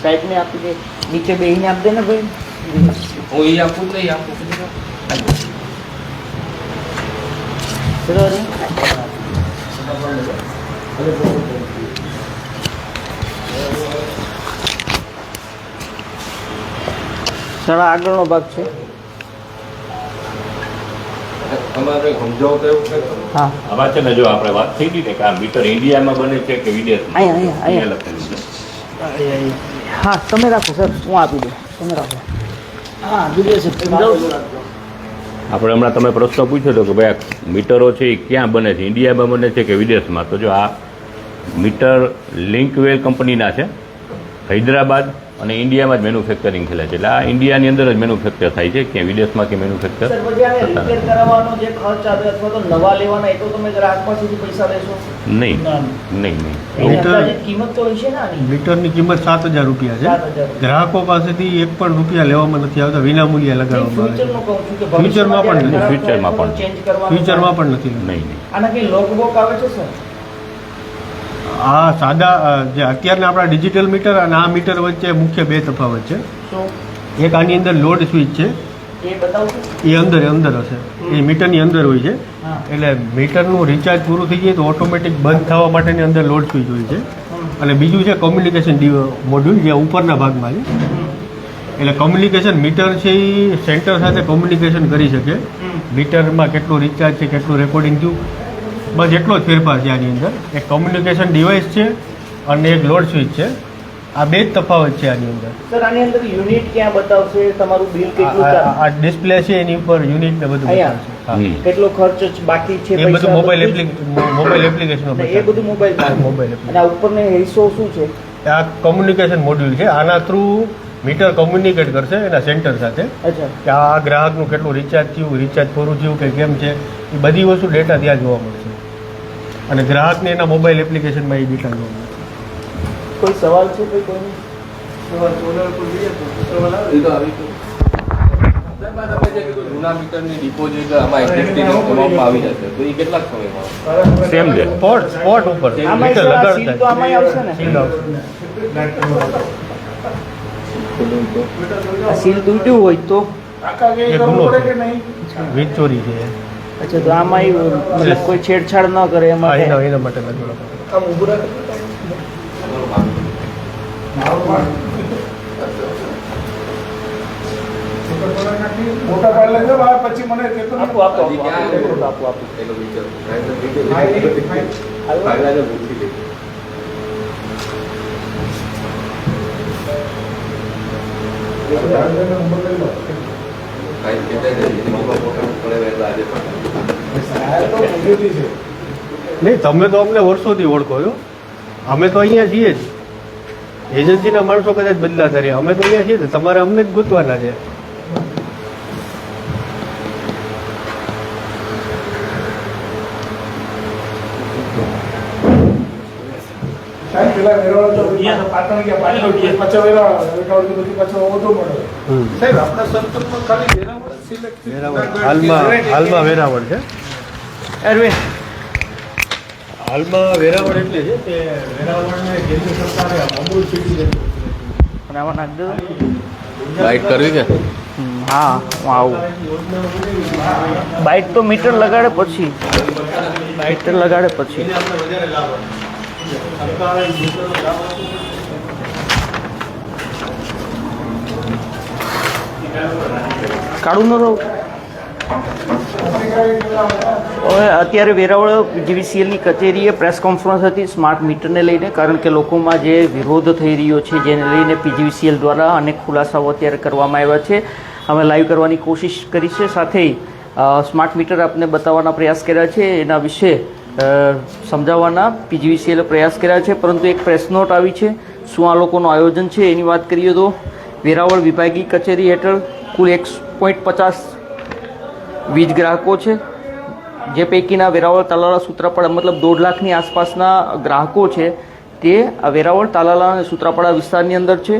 સાહેબને આપી દે નીચે બેહીને આપી દે ને ભાઈ હું એ આપું જ નહીં આપું ચલો રે સર આગળનો ભાગ છે તમારે સમજાવો તો એવું હા. આમાં છે ને જો આપણે વાત થઈ હતી ને કે આ મીટર ઇન્ડિયામાં બને છે કે વિદેશમાં? અહીંયા, અહીંયા, અહીંયા. અહીંયા. લખેલું છે. હા તમે રાખો સર. હું આપી દઉં. તમે રાખો. હા આપણે હમણાં તમે પ્રશ્ન પૂછ્યો હતો કે ભાઈ આ મીટરો છે એ ક્યાં બને છે? ઇન્ડિયામાં બને છે કે વિદેશમાં? તો જો આ મીટર લિંકવેલ કંપનીના છે હૈદરાબાદ અને ઇન્ડિયામાં જ મેન્યુફેક્ચરિંગ થયેલા છે. એટલે આ ઇન્ડિયાની અંદર જ મેન્યુફેક્ચર થાય છે કે વિદેશમાં કે મેન્યુફેક્ચર સર પછી આને રિપેર કરાવવાનો જે ખર્ચ આવે અથવા તો નવા લેવાના એ તો તમે ગ્રાહક પાસેથી પૈસા લેશો? નહીં. નહીં નહીં. એની કિંમત સાત હજાર રૂપિયા છે. ગ્રાહકો પાસેથી એક પણ રૂપિયા લેવામાં નથી આવતા વિના મૂલ્યે લગાડવામાં આવે. ફ્યુચરમાં પણ નથી, ફ્યુચરમાં પણ. ફ્યુચરમાં પણ નથી. નહીં નહીં. આના કઈ લોક બોક આવે છે સર? આ સાદા જે અત્યારના આપણા ડિજિટલ મીટર અને આ મીટર વચ્ચે મુખ્ય બે તફાવત છે. એક આની અંદર લોડ સ્વિચ છે. એ અંદર અંદર હશે. એ મીટરની અંદર હોય છે. એટલે મીટરનું રિચાર્જ પૂરું થઈ જાય તો ઓટોમેટિક બંધ થવા માટેની અંદર લોડ સ્વિચ હોય છે. અને બીજું છે કોમ્યુનિકેશન મોડ્યુલ જે ઉપરના ભાગમાં છે. એટલે કોમ્યુનિકેશન મીટર છે એ સેન્ટર સાથે કોમ્યુનિકેશન કરી શકે. મીટરમાં કેટલું રિચાર્જ છે કેટલું રેકોર્ડિંગ થયું. બસ એટલો જ ફેરફાર છે આની અંદર. એક કોમ્યુનિકેશન ડિવાઇસ છે અને એક લોડ સ્વિચ છે. આ બે જ તફાવત છે આની અંદર. સર આની અંદર યુનિટ ક્યાં બતાવશે? તમારું બિલ કેટલું આ- ડિસ્પ્લે છે એની ઉપર યુનિટ ને બધું? બતાવશે. કેટલો ખર્ચ બાકી છે એ બધું મોબાઈલ મોબાઈલ એપ્લિકેશન એ બધું મોબાઈલ મોબાઈલ અને આ ઉપરનો હિસ્સો શું છે? આ કોમ્યુનિકેશન મોડ્યુલ છે. આના થ્રુ મીટર કોમ્યુનિકેટ કરશે એના સેન્ટર સાથે. કે આ ગ્રાહકનું કેટલું રિચાર્જ થયું રિચાર્જ પૂરું થયું કે કેમ છે? એ બધી વસ્તુ ડેટા ત્યાં જોવા મળશે. અને ગ્રાહકને એના મોબાઈલ એપ્લિકેશનમાં એ ડેટા જોવા કોઈ સવાલ છે કોઈ કોઈ સીલ તો આમાંય આવશે ને? સીલ આવશે. આ સીલ તૂટ્યું હોય તો? એ ગુનો છે. વીજ ચોરી છે. અચ્છા તો આમાં મતલબ કોઈ છેડછાડ ન કરે હા, એમાં એના એના માટે લગાડવા મોટા પાડે છે બહાર પછી મને નહીં. આપો આપો આપો આપો આપો આપો એનો વિચાર લઈ. કાંઈ કહેતા જ નથી. મમ્મા પોતાનું પડે વહેલા આજે પણ. સાહેબ તો પહેલેથી છે. નહીં તમે તો અમને વર્ષોથી ઓળખો છો. અમે તો અહીંયા છીએ જ. એજન્સીના માણસો કદાચ બદલા થાય અમે તો અહીંયા છીએ. તમારે અમને જ ગોતવાના છે. હાલમાં હાલમાં વેરાવળ છે. અરવિંદ. હાલમાં વેરાવળ એટલે છે કે વેરાવળને કેન્દ્ર સરકારે અમૂલ સિટી અને આમાં નાખ દઉં બાઇટ કરવી કે હા હું આવું. બાઇક તો મીટર લગાડે પછી. મીટર લગાડે પછી. કાઢું ન રહું. અત્યારે વેરાવળ જીવીસીએલની કચેરીએ પ્રેસ કોન્ફરન્સ હતી સ્માર્ટ મીટરને લઈને, કારણ કે લોકોમાં જે વિરોધ થઈ રહ્યો છે જેને લઈને પીજીવીસીએલ દ્વારા અનેક ખુલાસાઓ અત્યારે કરવામાં આવ્યા છે. અમે લાઈવ કરવાની કોશિશ કરી છે. સાથે સ્માર્ટ મીટર આપને બતાવવાના પ્રયાસ કર્યા છે. એના વિશે સમજાવવાના પીજીવીસીએલે પ્રયાસ કર્યા છે. પરંતુ એક પ્રેસ નોટ આવી છે. શું આ લોકોનું આયોજન છે એની વાત કરીએ તો, વેરાવળ વિભાગીય કચેરી હેઠળ કુલ એક પોઈન્ટ પચાસ વીજ ગ્રાહકો છે, જે પૈકીના વેરાવળ તાલાલા સૂત્રાપાડા, મતલબ દોઢ લાખની આસપાસના ગ્રાહકો છે, તે વેરાવળ તાલાલા અને સૂત્રાપાડા વિસ્તારની અંદર છે.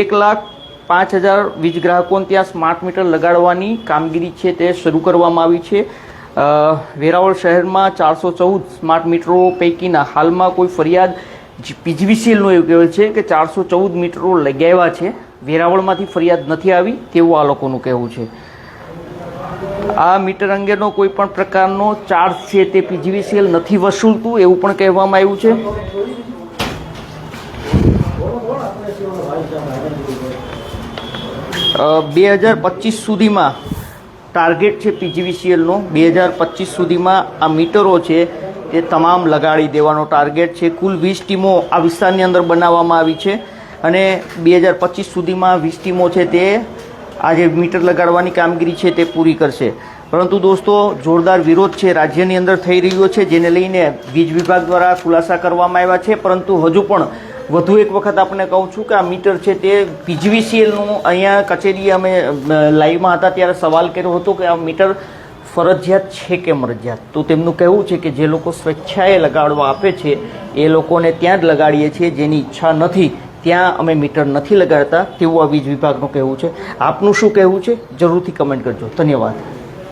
એક લાખ પાંચ હજાર વીજ ગ્રાહકોને ત્યાં સ્માર્ટ મીટર લગાડવાની કામગીરી છે તે શરૂ કરવામાં આવી છે. વેરાવળ શહેરમાં ચારસો ચૌદ સ્માર્ટ મીટરો પૈકીના હાલમાં કોઈ ફરિયાદ પીજીવીસીએલનું એવું કહેવાય છે કે ચારસો ચૌદ મીટરો લગાવ્યા છે. વેરાવળમાંથી ફરિયાદ નથી આવી તેવું આ લોકોનું કહેવું છે. આ મીટર અંગેનો કોઈ પણ પ્રકારનો ચાર્જ છે તે પીજીવીસીએલ નથી વસૂલતું એવું પણ કહેવામાં આવ્યું છે. બે હજાર પચીસ સુધીમાં ટાર્ગેટ છે પીજીવીસીએલનો બે હજાર પચીસ સુધીમાં આ મીટરો છે તે તમામ લગાડી દેવાનો ટાર્ગેટ છે. કુલ વીસ ટીમો આ વિસ્તારની અંદર બનાવવામાં આવી છે. અને બે હજાર પચીસ સુધીમાં વીસ ટીમો છે તે આ જે મીટર લગાડવાની કામગીરી છે તે પૂરી કરશે. પરંતુ દોસ્તો, જોરદાર વિરોધ છે રાજ્યની અંદર થઈ રહ્યો છે, જેને લઈને વીજ વિભાગ દ્વારા ખુલાસા કરવામાં આવ્યા છે. પરંતુ હજુ પણ વધુ એક વખત આપણે કહું છું કે આ મીટર છે તે પીજીવીસીએલનું અહીંયા કચેરીએ અમે લાઈવમાં હતા ત્યારે સવાલ કર્યો હતો કે આ મીટર ફરજિયાત છે કે મરજિયાત? તો તેમનું કહેવું છે કે જે લોકો સ્વેચ્છાએ લગાડવા આપે છે, એ લોકોને ત્યાં જ લગાડીએ છીએ જેની ઈચ્છા નથી. ત્યાં અમે મીટર નથી લગાડતા તેવું આ વીજ વિભાગનું કહેવું છે. આપનું શું કહેવું છે? જરૂરથી કમેન્ટ કરજો. ધન્યવાદ.